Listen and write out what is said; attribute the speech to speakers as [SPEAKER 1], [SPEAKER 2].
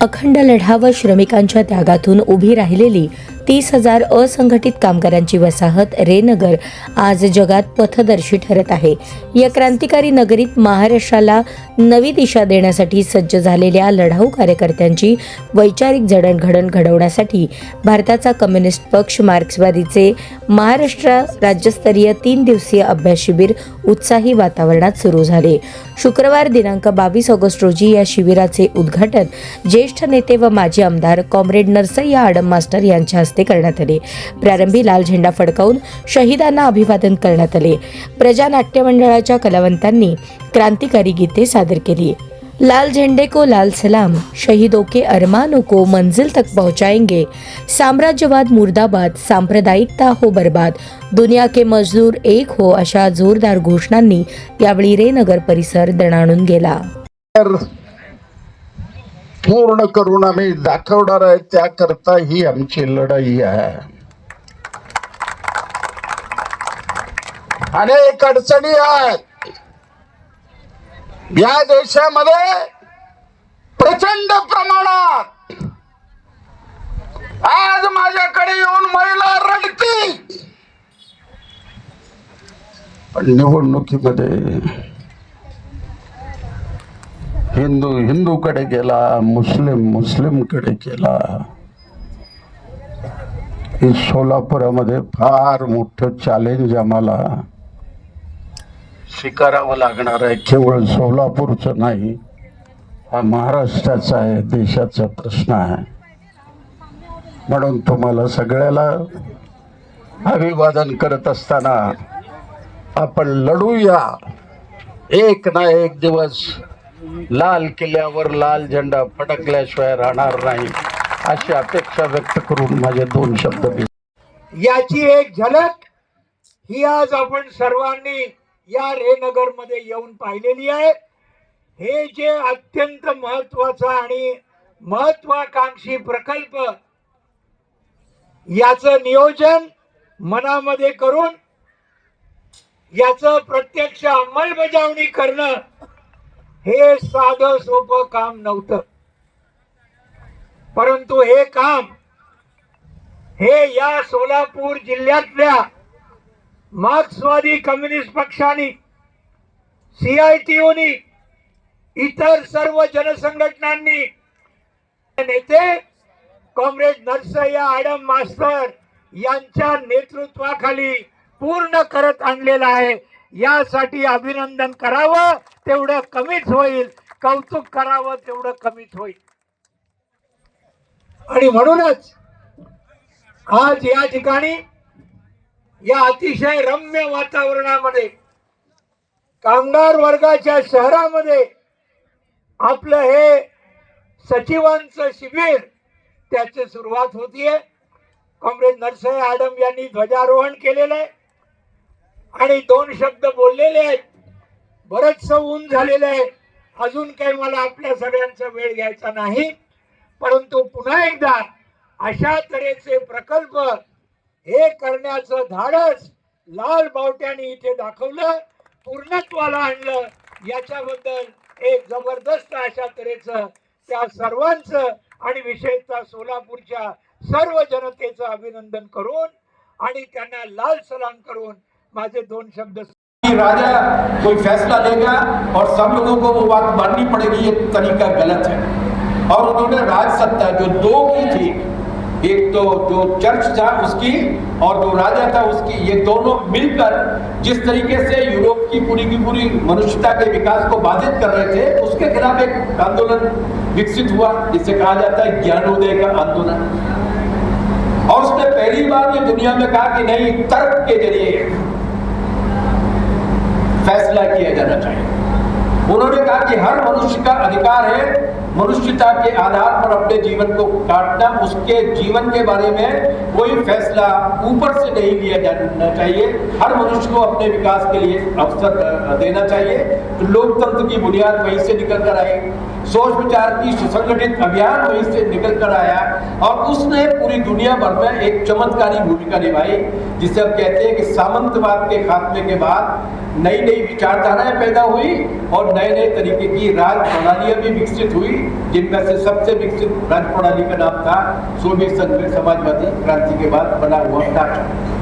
[SPEAKER 1] अखंड लढा व श्रमिकांच्या त्यागातून उभी राहिलेली तीस हजार असंघटित कामगारांची वसाहत रेनगर आज जगात पथदर्शी ठरत आहे. या क्रांतिकारी नगरीत महाराष्ट्राला नवी दिशा देण्यासाठी सज्ज झालेल्या लढाऊ कार्यकर्त्यांची वैचारिक जडणघडण घडवण्यासाठी भारताचा कम्युनिस्ट पक्ष मार्क्सवादीचे महाराष्ट्र राज्यस्तरीय तीन दिवसीय अभ्यास शिबिर उत्साही वातावरणात सुरू झाले. शुक्रवार दिनांक बावीस ऑगस्ट रोजी या शिबिराचे उद्घाटन ज्येष्ठ नेते व माजी आमदार कॉम्रेड नरसय्या आडम मास्टर यांच्या हस्ते करण्यात आले. प्रारंभी लाल झेंडा फडकावून शहीदांना अभिवादन करण्यात आले. प्रजा नाट्य मंडळाच्या कलावंतांनी क्रांतिकारी गीते सादर केली. लाल झेंडे को लाल सलाम शहीदों के अरमानों को मंजिल तक पहुंचाएंगे. साम्राज्यवाद मुर्दाबाद सांप्रदायिकता हो बर्बाद दुनिया के मजदूर एक हो अशा जोरदार घोषणांनी यावेळी रेनगर परिसर दणाणून गेला.
[SPEAKER 2] पूर्ण करून आम्ही दाखवणार आहे त्याकरता ही आमची लढाई आहे. अनेक अडचणी आहेत. या देशामध्ये प्रचंड प्रमाणात आज माझ्याकडे येऊन महिला रडती पण निवडणुकीमध्ये हिंदू हिंदूकडे गेला मुस्लिम मुस्लिमकडे गेला. ही सोलापुरामध्ये फार मोठं चॅलेंज आम्हाला. स्वीकारावं लागणार आहे. केवळ सोलापूरचं नाही हा महाराष्ट्राचा आहे देशाचा प्रश्न आहे. म्हणून तुम्हाला सगळ्याला अभिवादन करत असताना आपण लढूया. एक ना एक दिवस लाल किल्ल्यावर लाल झेंडा फडकल्याशिवाय राहणार नाही अशी अपेक्षा व्यक्त करून माझे दोन शब्द
[SPEAKER 3] याची एक झलक ही आज आपण सर्वांनी या रेनगरमध्ये येऊन पाहिलेली आहे. हे जे अत्यंत महत्त्वाचा आणि महत्वाकांक्षी प्रकल्प याचं नियोजन मनामध्ये करून याचं प्रत्यक्ष अंमलबजावणी करणं हे साधं सोपं काम नव्हतं. परंतु हे काम हे या सोलापूर जिल्ह्यातल्या मार्क्सवादी कम्युनिस्ट पक्षाने सीआयटीओनी इतर सर्व जनसंघटनांनी नेते कॉम्रेड नरसय्या आडम मास्तर यांच्या नेतृत्वाखाली पूर्ण करत आणलेला आहे. यासाठी अभिनंदन करावं तेवढं कमीच होईल. कौतुक करावं तेवढं कमीच होईल. आणि म्हणूनच आज या ठिकाणी या अतिशय रम्य वातावरणामध्ये कामगार वर्गाच्या शहरामध्ये आपलं हे सचिवांचं शिबिर त्याची सुरुवात होतीये. कॉम्रेड नरसय आडम यांनी ध्वजारोहण केलेलं आहे. आणि दोन शब्द बोललेले आहेत. बरंचसं ऊन झालेलं आहे. अजून काही मला आपल्या सगळ्यांचा वेळ घ्यायचा नाही. परंतु पुन्हा एकदा अशा तऱ्हेचे प्रकल्प हे करण्याचं धाडस लाल बावट्याने इथे दाखवलं पूर्णत्वाला आणलं. याच्याबद्दल एक जबरदस्त अशा तऱ्हेचं त्या सर्वांचं आणि विशेषतः सोलापूरच्या सर्व जनतेचं अभिनंदन करून आणि त्यांना लाल सलाम करून माझे दोन शब्द
[SPEAKER 4] राजा, कोई फैसला लेगा और सब लोगों को वो बात माननी पड़ेगी, ये तरीका गलत है। और उन्होंने राज सत्ता जो दो की थी, एक तो जो चर्च था उसकी और जो राजा था उसकी, ये दोनों मिलकर जिस तरीके से यूरोप की पूरी की पूरी मनुष्यता के विकास को बाधित कर रहे थे, उसके खिलाफ एक आंदोलन विकसित हुआ, जिसे कहा जाता है ज्ञानोदय का आंदोलन। और उसने पहली बार ये दुनिया में कहा कि नहीं, तर्क के ज़रिए फैसला किया जाना चाहिए। उन्होंने कहा कि हर मनुष्य का अधिकार है, मनुष्यता के आधार पर अपने जीवन को काटना, उसके जीवन के बारे में कोई फैसला ऊपर से नहीं लिया जाना चाहिए। हर मनुष्य को अपने विकास के लिए अवसर देना चाहिए। तो लोकतंत्र की बुनियाद वहीं से निकल कर आई सोच विचार की सुसंगठित अभियान वहीं से निकल कर आया और उसने पूरी दुनिया भर में एक चमत्कारी भूमिका निभाई, जिसे हम कहते हैं कि सामंतवाद के खात्मे के बाद नई नई विचारधाराएँ पैदा हुई और नए नए तरीके की राज प्रणालियाँ भी विकसित हुई, जिनमें से सबसे विकसित राज प्रणाली का नाम था सोवियत संघ में समाजवादी क्रांति के बाद बना हुआ टाटा